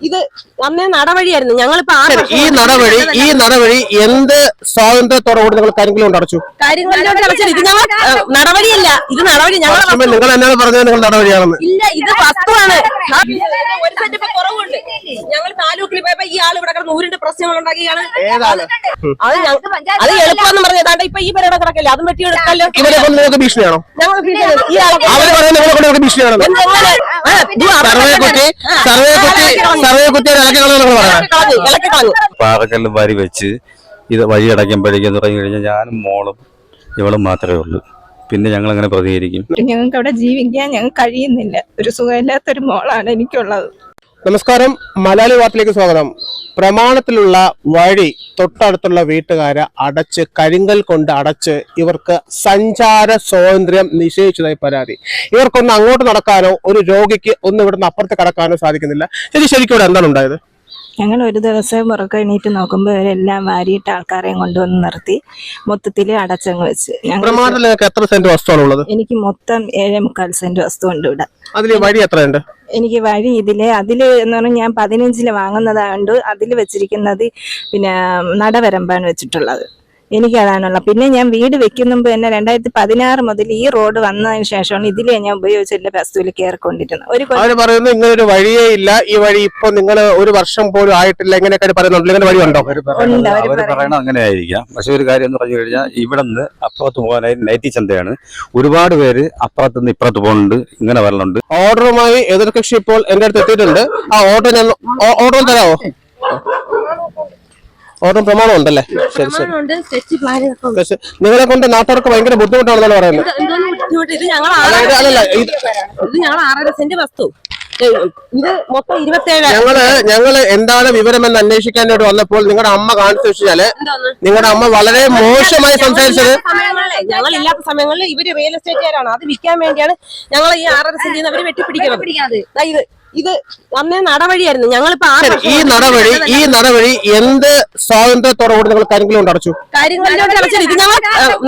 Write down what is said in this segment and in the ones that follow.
ഇത് അന്നേ നടവഴിയായിരുന്നു ഞങ്ങളിപ്പോ ഈ നടവഴി ഈ നടവഴി എന്ത് സ്വാതന്ത്ര്യത്തോടുകൂടി നിങ്ങൾ കരിങ്കിലും കൊണ്ട് അടച്ചു കാര്യങ്ങളിലോട്ട് ഇത് ഞങ്ങൾ നടവഴിയല്ല ഇത് നടവഴി ഞങ്ങൾ നിങ്ങൾ എന്നാണ് പറഞ്ഞത് നിങ്ങൾ നടവഴിയാണെന്ന് ഇല്ല ഇത് വസ്തുവാണ് ആ, ഒരു സെന്റ് ഇപ്പൊ കുറവുണ്ട് ഞങ്ങൾ താലൂക്കിൽ പോയപ്പോ ഈ ആൾ ഇവിടെ കിടന്ന് ഊരിന്റെ പ്രശ്നങ്ങൾ ഉണ്ടാക്കിയാണ് അത് അത് എളുപ്പമെന്ന് പറഞ്ഞ ഏതാണ്ട് ഇപ്പൊ ഈ പരിപാടി കിടക്കല്ലേ അതും വെട്ടിയെടുക്കല്ലോ ഇവരെ കൊണ്ട് നിങ്ങൾക്ക് ഭീഷണിയാണോ ഞങ്ങൾ ഭീഷണി- ഈ ആളെ കൊണ്ട് അവർ പറയുന്നത് നിങ്ങളെ കൊണ്ട് നിങ്ങൾക്ക് ഭീഷണിയാണെന്ന് എന്തെങ്ങനെ? ആ, ഇത് അവിടെ സർവേ കുട്ടി സർവേ കുത്തി സർവേ കുത്തി ഇളക്കി കളഞ്ഞു ഇളക്കി കളഞ്ഞു, പാറക്കല്ല് വാരി വെച്ച് ഇത് വഴി അടയ്ക്കുമ്പോഴേക്കും തുടങ്ങി കഴിഞ്ഞാൽ ഞാനും മോളും ഇവളും മാത്രമേ ഉള്ളൂ. പിന്നെ ഞങ്ങൾ അങ്ങനെ പ്രതികരിക്കും. ഞങ്ങൾക്ക് അവിടെ ജീവിക്കാൻ ഞങ്ങൾ കഴിയുന്നില്ല. ഒരു സുഖമില്ലാത്തൊരു മോളാണ് എനിക്കുള്ളത്. നമസ്കാരം. മലയാളി വാർത്തയിലേക്ക് സ്വാഗതം. പ്രമാണത്തിലുള്ള വഴി തൊട്ടടുത്തുള്ള വീട്ടുകാരെ അടച്ച് കരിങ്കൽ കൊണ്ട് അടച്ച് ഇവർക്ക് സഞ്ചാര സ്വാതന്ത്ര്യം നിഷേധിച്ചതായി പരാതി. ഇവർക്കൊന്ന് അങ്ങോട്ട് നടക്കാനോ ഒരു രോഗിക്ക് ഒന്ന് ഇവിടുന്ന് അപ്പുറത്ത് കടക്കാനോ സാധിക്കുന്നില്ല. ശരി ശരിക്കും ഇവിടെ എന്താണ് ഉണ്ടായത്? ഞങ്ങൾ ഒരു ദിവസം പുറക്കെ എണീറ്റ് നോക്കുമ്പോൾ ഇവരെല്ലാം വാരിയിട്ട് ആൾക്കാരെയും കൊണ്ടുവന്ന് നിർത്തി. മൊത്തത്തിൽ അടച്ചങ്ങ് വെച്ച്. എത്ര സെന്റ് വസ്തുവാണ് ഉള്ളത്? എനിക്ക് മൊത്തം ഏഴേ മുക്കാൽ സെന്റ് വസ്തു ഉണ്ട് ഇവിടെ. അതിൽ വഴി എത്രയുണ്ട്? എനിക്ക് വഴി ഇതിൽ അതിൽ എന്ന് പറഞ്ഞാൽ ഞാൻ പതിനഞ്ചിൽ വാങ്ങുന്നതാണ്ട് അതിൽ വെച്ചിരിക്കുന്നത് പിന്നെ നടവരമ്പാണ് വെച്ചിട്ടുള്ളത്. എനിക്ക് അതാണുള്ളത് പിന്നെ ഞാൻ വീട് വെക്കുന്ന മുമ്പ് തന്നെ രണ്ടായിരത്തി പതിനാറ് മുതൽ ഈ റോഡ് വന്നതിന് ശേഷമാണ് ഇതിലേ ഞാൻ ഉപയോഗിച്ചില്ല ബസ്തുവിൽ കയറിക്കൊണ്ടിരുന്നത്. ഒരു കൊല്ലം അവർ പറയുന്നു ഇങ്ങനെ ഒരു വഴിയേ ഇല്ല. ഈ വഴി ഇപ്പൊ നിങ്ങൾ ഒരു വർഷം പോലും ആയിട്ടില്ല. ഇങ്ങനെയൊക്കെ പറയുന്നുണ്ട്. ഇങ്ങനെ വഴി ഉണ്ടോ? അവർ പറയുന്നത്. അങ്ങനെ ആയിരിക്കാം പക്ഷെ ഒരു കാര്യം എന്ന് പറഞ്ഞു കഴിഞ്ഞാൽ ഇവിടെ നിന്ന് അപ്പുറത്ത് പോകാനായി നൈറ്റി ചന്തയാണ്. ഒരുപാട് പേര് അപ്പുറത്ത് നിന്ന് ഇപ്പുറത്ത് പോകുന്നുണ്ട്. ഇങ്ങനെ വരലുണ്ട്. ഓർഡറുമായി എതിർകക്ഷി ഇപ്പോൾ എന്റെ അടുത്ത് എത്തിയിട്ടുണ്ട്. ആ ഓർഡർ ഞാൻ ഓർഡർ തരാമോ ഓർഡർ പ്രമാണം ഉണ്ടല്ലേ ശരി ശരി. നിങ്ങളെ കൊണ്ട് നാട്ടുകാർക്ക് ഭയങ്കര ബുദ്ധിമുട്ടാണെന്നാണ് പറയുന്നത്. അതായത് അല്ലല്ല ഇത് ഇത് ഞങ്ങൾ ആറര സെന്റ് വസ്തു. ഇത് മൊത്തം ഇരുപത്തേഴ് ഞങ്ങൾ ഞങ്ങൾ എന്താണ് വിവരം വിവരമെന്ന് അന്വേഷിക്കാനായിട്ട് വന്നപ്പോൾ നിങ്ങളുടെ അമ്മ കാണിച്ചു വെച്ചാൽ നിങ്ങളുടെ അമ്മ വളരെ മോശമായി സംസാരിച്ചത് ഞങ്ങൾ ഇല്ലാത്ത സമയങ്ങളിൽ ഇവർ റിയൽ എസ്റ്റേറ്റുകാരാണ് അത് വിൽക്കാൻ വേണ്ടിയാണ് ഞങ്ങൾ ഈ ആറര സെന്റിൽ അവർ വെട്ടിപ്പിടിക്കുന്നത്. ദാ ഇത്. ഇത് അന്നേ നടവഴിയായിരുന്നു. ഞങ്ങൾ ഈ നടവഴി ഈ നടവഴി എന്ത് സ്വാതന്ത്ര്യത്തോടുകൂടി നിങ്ങൾ കാര്യങ്ങളും അടച്ചു കാര്യങ്ങളിലോട്ട് ഇത് ഞങ്ങൾ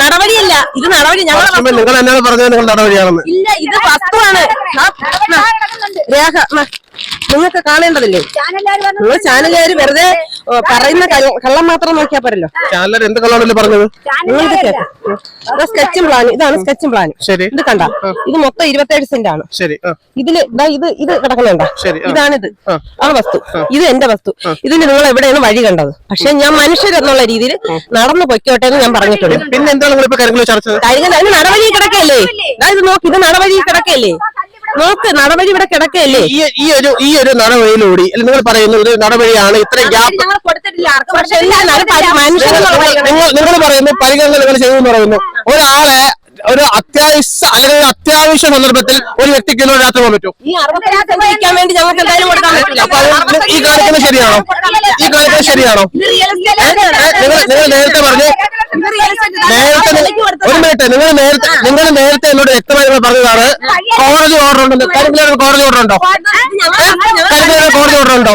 നടവഴിയല്ല. ഇത് നടവഴി ഞങ്ങൾ നിങ്ങൾ എന്നാണ് പറഞ്ഞത് നിങ്ങൾ നടവഴിയാണെന്ന്. ഇല്ല ഇത് വസ്തുവാണ്. രേഖ നിങ്ങൾക്ക് കാണേണ്ടതില്ലേ? നിങ്ങൾ ചാനലുകാർ വെറുതെ പറയുന്ന കള്ളം മാത്രം നോക്കിയാ പോരല്ലോ. ചാനലർ എന്ത് കളാണല്ലോ പറഞ്ഞത്? ഇത് കേട്ടോ സ്കെച്ചും പ്ലാൻ ഇതാണ് സ്കെച്ചും പ്ലാൻ ശരി. ഇത് കണ്ട. ഇത് മൊത്തം ഇരുപത്തേഴ് സെന്റ് ആണ്. ശരി ഇതിൽ ഇത് ഇത് ആ. ഇതാണിത്. ആ. വസ്തു. ഇത് എന്റെ വസ്തു. ഇതിന് നിങ്ങൾ എവിടെയാണ് വഴി കണ്ടത്? പക്ഷെ ഞാൻ മനുഷ്യരെന്നുള്ള രീതിയിൽ നടന്നു പൊയ്ക്കോട്ടെ എന്ന് ഞാൻ പറഞ്ഞിട്ടുണ്ട്. പിന്നെ എന്താണ് നിങ്ങൾ ഇപ്പൊ ചർച്ച കാര്യങ്ങൾ നടവഴി കിടക്കല്ലേ? ഇത് നോക്കി ഇത് നടവഴി കിടക്കല്ലേ? നോക്ക് നടപടി ഇവിടെ കിടക്കല്ലേ ഈ ഈ ഒരു ഈ ഒരു നടപടിയിലൂടി അല്ല നിങ്ങൾ പറയുന്ന ഒരു നടപടിയാണ് ഇത്ര ഗ്യാപ്പ്. ഞങ്ങൾ കൊടുത്തിട്ടില്ല. ആർക്കും പക്ഷെ എല്ലാവരും മനുഷ്യരെന്നുള്ള വഴി നിങ്ങൾ പറയുന്നത് പറയുന്നു പരിഗണന നിങ്ങൾ ചെയ്തു പറയുന്നു. ഒരാളെ ഒരു അത്യാവശ്യ അല്ലെങ്കിൽ ഒരു അത്യാവശ്യ സന്ദർഭത്തിൽ ഒരു വ്യക്തിക്ക് ഇന്നൊരു രാത്രി പോകാൻ പറ്റും ഈ വേണ്ടി ഞങ്ങൾക്ക് എന്തായാലും കൊടുക്കാൻ പറ്റില്ല. അപ്പൊ അത് ഈ കാണിക്കുന്നത് ശരിയാണോ? ഈ കാണിക്കുന്നത് ശരിയാണോ? നിങ്ങൾ നിങ്ങൾ നേരത്തെ പറഞ്ഞു. നേരത്തെ ഒരു മിനിറ്റ് നിങ്ങൾ നേരത്തെ നിങ്ങൾ നേരത്തെ എന്നോട് വ്യക്തമായി പറഞ്ഞതാണ്. കോടതി ഓർഡർ ഉണ്ടെന്ന് കരിമിലാണ് കോടതി ഓർഡർ ഉണ്ടോ? കരിമിലാണ് കോടതി ഓർഡർ ഉണ്ടോ?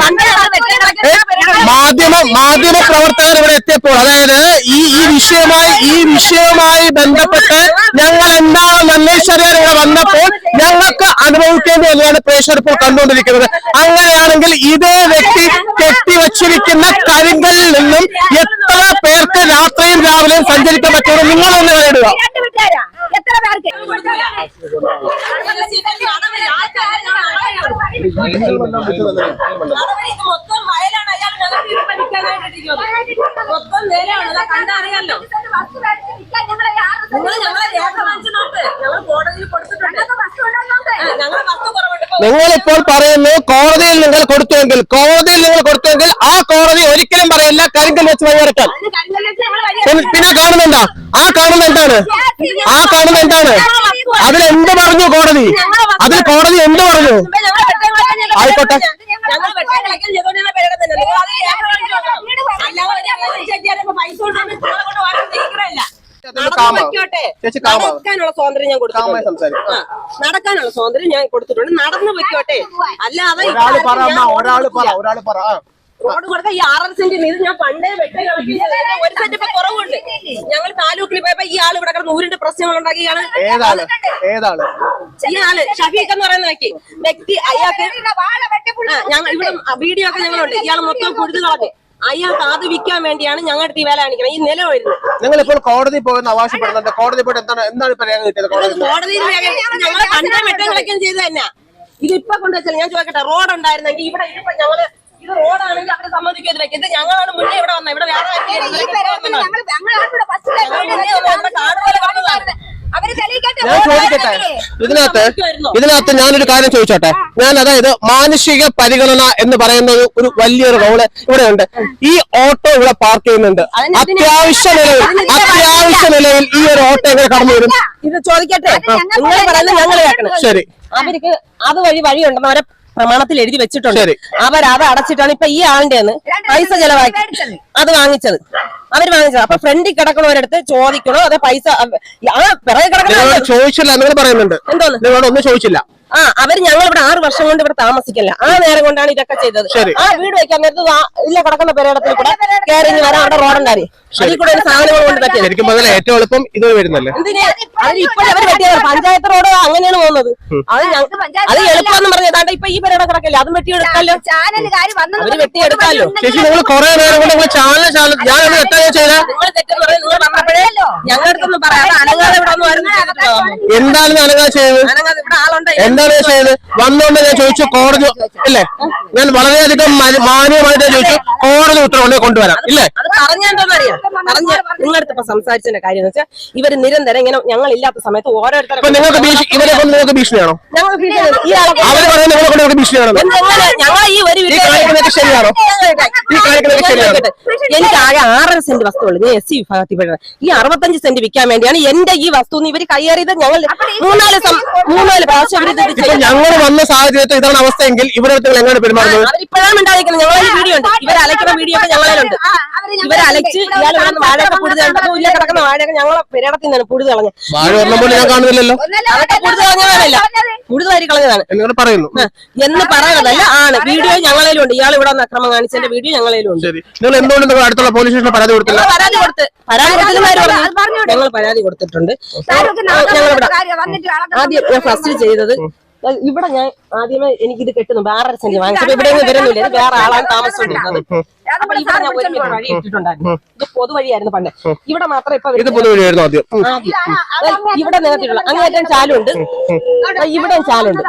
മാധ്യമ മാധ്യമ പ്രവർത്തകർ ഇവിടെ എത്തിയപ്പോൾ അതായത് ഈ ഈ വിഷയമായി ഈ വിഷയവുമായി ബന്ധപ്പെട്ട് ഞങ്ങൾ എന്താണെന്ന് അന്വേഷിച്ചറിയാൻ ഇവിടെ വന്നപ്പോൾ ഞങ്ങൾക്ക് അനുഭവിക്കേണ്ടി വന്നതാണ് പ്രേക്ഷകർ ഇപ്പോൾ കണ്ടുകൊണ്ടിരിക്കുന്നത്. അങ്ങനെയാണെങ്കിൽ ഇതേ വ്യക്തി കെട്ടിവച്ചിരിക്കുന്ന കരിങ്കലിൽ നിന്നും എത്ര പേർക്ക് രാത്രിയും രാവിലെയും സഞ്ചരിക്കാൻ പറ്റുമെന്ന് നിങ്ങളൊന്ന് ഒന്ന് എത്ര മൊത്തം വയലാണ് അയാൾ കണ്ടറിയാലോ നിങ്ങൾ ഞങ്ങളെ രേഖ വാങ്ങിച്ചു നോക്ക് ഞങ്ങൾ കോടതിയിൽ കൊടുത്തിട്ടുണ്ട് ആ, ഞങ്ങളെ വസ്തു കുറവുണ്ട് ഇപ്പൊ നിങ്ങൾ ഇപ്പോൾ പറയുന്നു കോടതിയിൽ നിങ്ങൾ കൊടുത്തുവെങ്കിൽ കോടതിയിൽ നിങ്ങൾ കൊടുത്തുവെങ്കിൽ ആ കോടതി ഒരിക്കലും പറയില്ല കരിങ്കൽ വെച്ച് വഴിയടക്കാൻ പിന്നെ കാണുന്നുണ്ടോ ആ കാണുന്ന എന്താണ്? ആ കാണുന്ന എന്താണ്? അതിൽ എന്ത് പറഞ്ഞു കോടതി? അതിൽ കോടതി എന്ത് പറഞ്ഞു? ആയിക്കോട്ടെ. പൈസ കൊണ്ടുവന്ന് നിങ്ങളെ കൊണ്ട് വാങ്ങാൻ തീരുന്നില്ല കാമ. വെക്കോട്ടെ ചേച്ചി. നടക്കാനുള്ള സ്വാതന്ത്ര്യം ഞാൻ കൊടുത്തിട്ടുണ്ട്. നടക്കാനുള്ള സ്വാതന്ത്ര്യം ഞാൻ കൊടുത്തിട്ടുണ്ട്. നടന്നു വെക്കോട്ടെ അല്ലാതെ ഒരാൾ പറ ഒരാൾ പറ കൊടുത്തില്ല. ഒരാൾ പറ. റോഡ് കൊടുത്ത ഈ ആറര സെന്റിന് ഇത് ഞാൻ പണ്ടേ വെട്ടി ഒരു സെന്റ് ഇപ്പൊ കുറവുണ്ട്. ഞങ്ങൾ താലൂക്കിൽ പോയപ്പോ ഈ ആൾ ഇവിടെ കിടന്ന് ഊരിന്റെ പ്രശ്നങ്ങൾ ഉണ്ടാക്കി ഇയാൾ ഏതാണ്? ഈ ആൾ ഷഫീഖ് എന്ന് പറയുന്ന വ്യക്തി. വ്യക്തി അയാൾക്ക് ഞങ്ങൾ ഇവിടെ വീഡിയോ ഒക്കെ ഞങ്ങളുണ്ട്. ഇയാൾ മൊത്തം കൊടുത്തു കളഞ്ഞു അയാൾക്ക് അത് വിൽക്കാൻ വേണ്ടിയാണ് ഞങ്ങളുടെ ഈ വില കാണിക്കുന്നത്. ഈ നില വരുന്നത്. നിങ്ങൾ ഇപ്പോൾ കോടതി പോകുന്ന അവകാശപ്പെടുന്നുണ്ട് കോടതി പോയിട്ട് എന്താണ് എന്താണ് ഇപ്പൊ രേഖ കിട്ടിയത് കോടതി കോടതിയിൽ ഞങ്ങൾ കണ്ട ചെയ്ത് തന്നെ ഇത് ഇപ്പൊ കൊണ്ടുവച്ചാൽ ഞാൻ ചോദിക്കട്ടെ റോഡ് ഉണ്ടായിരുന്നെങ്കിൽ ഇവിടെ ഇതിപ്പോ ഞങ്ങൾ ഇത് റോഡാണെങ്കിൽ അവരെ സമ്മതിക്കത്തില്ല ഇത് ഞങ്ങളാണ് മുന്നേ ഇവിടെ വന്നത്. ഇവിടെ വേറെ ആരെങ്കിലും ഞാൻ ചോദിക്കട്ടെ? ഇതിനകത്ത് ഇതിനകത്ത് ഞാനൊരു കാര്യം ചോദിച്ചോട്ടെ? ഞാൻ അതായത് മാനുഷിക പരിഗണന എന്ന് പറയുന്ന ഒരു വലിയൊരു റോൾ ഇവിടെ ഉണ്ട് ഈ ഓട്ടോ ഇവിടെ പാർക്ക് ചെയ്യുന്നുണ്ട്. അത്യാവശ്യ നിലയിൽ അത്യാവശ്യ നിലയിൽ ഈ ഒരു ഓട്ടോ എങ്ങനെ കടന്നു വരും ഇത് ചോദിക്കട്ടെ? നിങ്ങൾ പറയുന്നത് ഞങ്ങൾ കേൾക്കണം. ശരി. അവർക്ക് അത് വഴി വഴിയുണ്ടെന്ന് അവരെ പ്രമാണത്തിൽ എഴുതി വെച്ചിട്ടുണ്ട്. ശരി. അവർ അത് അടച്ചിട്ടാണ് ഇപ്പൊ ഈ ആളിന്റെ പൈസ ചെലവാക്കി അത് വാങ്ങിച്ചത്. അവർ വാങ്ങിച്ചത്. അപ്പൊ ഫ്രണ്ടിൽ കിടക്കണവരടുത്ത് ചോദിക്കണോ? അതെ പൈസ ആ പിറകെ ചോദിച്ചില്ല പറയുന്നുണ്ട്. എന്തോന്ന്? നിങ്ങളോട് ഒന്നും ചോദിച്ചില്ല. ആ അവർ ഞങ്ങൾ ഇവിടെ ആറ് വർഷം കൊണ്ട് ഇവിടെ താമസിക്കില്ല. ആ നേരം കൊണ്ടാണ് ഇതൊക്കെ ചെയ്തത്. ആ വീട് വെക്കാൻ നേരത്ത് ഇല്ല കിടക്കുന്ന പെരേടത്തിൽ കൂടെ കയറി വരാൻ അവിടെ റോഡുണ്ടായി അതിൽ കൂടെ ഒരു സാധനങ്ങൾ കൊണ്ട് പറ്റിയത് ഏറ്റവും എളുപ്പം ഇത് വരുന്നല്ലേ? എന്തിന്? അതിന് ഇപ്പോഴും അവർ വെട്ടിയത്. പഞ്ചായത്ത് റോഡ് അങ്ങനെയാണ് പോകുന്നത്. അത് അത് എളുപ്പമെന്ന് പറഞ്ഞു ഏതാണ്ട് ഇപ്പൊ ഈ പെരേട കിടക്കില്ല? അതും വെട്ടിയെടുക്കാലോ അവർ വെട്ടിയെടുക്കാലോ ചേച്ചി നിങ്ങൾ കുറെ നേരം കൊണ്ട് ചാനൽ ചാനൽ ഞാൻ de. ചെയ്ത അനങ്ങാതെ ഇവിടെ ഒന്നും ആരും എന്താണ് ചെയ്തത് അനങ്ങാതെ ഇവിടെ ആളുണ്ട് എന്താണ് ചെയ്ത് ചെയ്തത് വന്നോണ്ട് ഞാൻ ചോദിച്ചു കോടതി ഇല്ലേ ഞാൻ വളരെയധികം മന- മാന്യമായിട്ട് ചോദിച്ചു കോടതി ഉത്തരവുണ്ട് കൊണ്ടുവരാം ഇല്ലേ അത് പറഞ്ഞെന്തോന്ന് അറിയാം പറഞ്ഞ നിങ്ങളടുത്ത് ഇപ്പൊ സംസാരിച്ചതിന്റെ കാര്യം എന്ന് വെച്ചാൽ ഇവർ നിരന്തരം ഇങ്ങനെ ഞങ്ങൾ ഇല്ലാത്ത സമയത്ത് ഓരോരുത്തരും നിങ്ങൾക്ക് ഭീഷണി ഇവരെ കൊണ്ട് നിങ്ങൾക്ക് ഭീഷണിയാണോ ഞങ്ങൾ കൊണ്ട് പറയുന്നത് നിങ്ങളെ കൊണ്ട് നിങ്ങൾക്ക് ഭീഷണിയാണോ ഞങ്ങൾ ഈ ഒരു ഈ കാണിക്കുന്നതൊക്കെ ശരിയാണോ ഈ കാണിക്കുന്നതൊക്കെ ശരിയാണോ എനിക്ക് ആകെ ആറര സെന്റ് വസ്തുള്ളൂ ഞാൻ എസ് സി വിഭാഗത്തിൽ പെടുന്നത് ഈ അറുപത്തഞ്ച് സെന്റ് വിൽക്കാൻ വേണ്ടിയാണ് എന്റെ ഈ വസ്തു ഇവർ കയ്യേറിയത് ഞങ്ങൾ മൂന്നാൽ മൂന്നാൽ പ്രാവശ്യം ഇവർ. ഞങ്ങൾ വന്ന സാഹചര്യത്തിൽ ഇതാണ് അവസ്ഥയെങ്കിൽ ഇവിടെ നിങ്ങൾ എങ്ങനെ പെരുമാറുന്നത്. അവരിപ്പോഴാണ് ഉണ്ടായിരിക്കുന്നത്. ഞങ്ങളെ വീഡിയോ ഉണ്ട്. ഇവർ അലക്കുന്ന വീഡിയോ ഒക്കെ ഞങ്ങളിലുണ്ട് ഇവർ അലച്ച് ഇയാൾ ഇവിടെ വാഴയൊക്കെ പുഴുത് ഇല്ല കിടക്കുന്ന വാഴയൊക്കെ ഞങ്ങളെ പെരടത്തിൽ നിന്നാണ് പുഴുത് കളഞ്ഞത്. വാഴ പറഞ്ഞപ്പോൾ ഞാൻ കാണുന്നില്ലല്ലോ. അതൊക്കെ പുഴുത് കളഞ്ഞതല്ല പുഴുത് വാരി കളഞ്ഞതാണ്. എന്നോട് പറയുന്നു. എന്ന് പറയുന്നതല്ല ആണ്. വീഡിയോ ഞങ്ങളിലുണ്ട് ഇയാൾ ഇവിടെ വന്ന് അക്രമം കാണിച്ചതിന്റെ വീഡിയോ ഞങ്ങളിലുണ്ട് നിങ്ങൾ എന്തുകൊണ്ട് അടുത്തുള്ള പോലീസ് സ്റ്റേഷനിൽ പരാതി കൊടുത്തില്ല? പരാതി കൊടുത്ത്. പരാതി കൊടുത്തില്ലെന്ന് പറഞ്ഞു. ഞങ്ങൾ പരാതി കൊടുത്തിട്ടുണ്ട്. ഞങ്ങളിവിടെ ആദ്യം ഞാൻ ഫസ്റ്റ് ചെയ്തത് ഇവിടെ ഞാൻ ആദ്യമേ എനിക്കിത് കെട്ടുന്നു ആറര സെന്റ് വാങ്ങിച്ചപ്പോ ഇവിടെ ഒന്നും വരുന്നില്ല. ഇത് വേറെ ആളാണ് താമസിച്ചുകൊണ്ടിരുന്നത് അപ്പൊ ഇവിടെ ഞാൻ ഒരു മീറ്റർ വഴി ഇട്ടിട്ടുണ്ടായിരുന്നു. ഇത് പൊതുവഴിയായിരുന്നു പണ്ട്. ഇവിടെ മാത്രം ഇപ്പൊ ഇത് പൊതുവഴിയായിരുന്നു ആദ്യം. ഇവിടെ നേരത്തിലുള്ള അങ്ങേറ്റം ചാലുണ്ട്. ഇവിടെ ചാലുണ്ട്.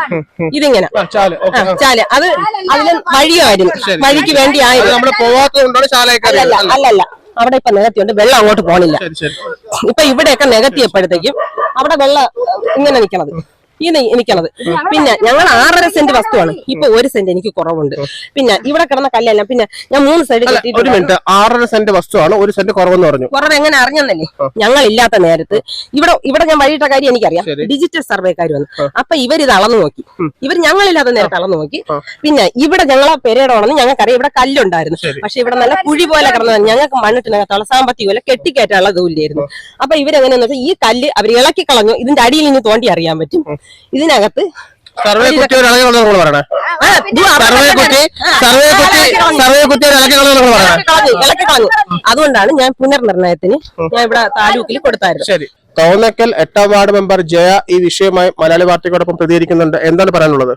ഇതിങ്ങനെ. ചാൽ. അത് അതിന് വഴിയായിരുന്നു. വഴിക്ക് കൊണ്ടാണ് അല്ലല്ല അല്ലല്ല. അവിടെ ഇപ്പൊ നികത്തിയുണ്ട് വെള്ളം അങ്ങോട്ട് പോണില്ല. ഇപ്പൊ ഇവിടെയൊക്കെ നികത്തിയപ്പോഴത്തേക്കും അവിടെ വെള്ളം ഇങ്ങനെ നിക്കണത്. ഈ എനിക്കുള്ളത് പിന്നെ ഞങ്ങൾ ആറര സെന്റ് വസ്തുവാണ്. ഇപ്പൊ ഒരു സെന്റ് എനിക്ക് കുറവുണ്ട്. പിന്നെ ഇവിടെ കിടന്ന കല്ലല്ല പിന്നെ ഞാൻ മൂന്ന് സൈഡ് ഒരു മിനിറ്റ് ആറര സെന്റ് വസ്തുവാണ് ഒരു സെന്റ് കുറവെന്ന് പറഞ്ഞു. കുറവ് എങ്ങനെ അറിഞ്ഞെന്നല്ലേ? ഞങ്ങൾ ഇല്ലാത്ത നേരത്ത്. ഇവിടെ ഇവിടെ ഞാൻ വഴിയിട്ട കാര്യം എനിക്കറിയാം. ഡിജിറ്റൽ സർവേക്കാർ വന്നു. അപ്പൊ ഇവർ ഇത് അളന്നു നോക്കി. ഇവർ ഞങ്ങളില്ലാത്ത നേരത്ത് അളന്നു നോക്കി. പിന്നെ ഇവിടെ ഞങ്ങളെ പെരേടാണെന്ന് ഞങ്ങൾക്കറിയാം. ഇവിടെ കല്ലുണ്ടായിരുന്നു. പക്ഷെ ഇവിടെ നല്ല കുഴി പോലെ കിടന്നതാണ് ഞങ്ങൾക്ക് മണ്ണിട്ടിനകത്തുള്ള പോലെ കെട്ടിക്കയറ്റാനുള്ള ഇതുമില്ലായിരുന്നു അപ്പൊ ഇവരെങ്ങനെയാന്ന് വെച്ചാൽ ഈ കല്ല് അവർ ഇളക്കി കളഞ്ഞു. ഇതിന്റെ അടിയിൽ ഇനി തോണ്ടി അറിയാൻ പറ്റും. ഇതിനകത്ത് സർവേ കുറ്റി ഒരു ഇളകി നിങ്ങൾ പറയണേ? ആ, ഇത് അവിടെ സർവേ കുറ്റി ആ, സർവേ കുറ്റി ഇളക്കി കളഞ്ഞു. സർവേ കുറ്റി ഒരു ഇളക്കി നിങ്ങൾ പറയണേ? ഇളക്കി കളഞ്ഞു ഇളക്കി കളഞ്ഞു. അതുകൊണ്ടാണ് ഞാൻ പുനർനിർണയത്തിന് ഞാൻ ഇവിടെ താലൂക്കിൽ കൊടുത്തായിരുന്നു ശരി. തോന്നക്കൽ എട്ടാം വാർഡ് മെമ്പർ ജയ ഈ വിഷയമായി മലയാളി പാർട്ടിയോടൊപ്പം പ്രതികരിക്കുന്നുണ്ട്. എന്താണ് പറയാനുള്ളത്?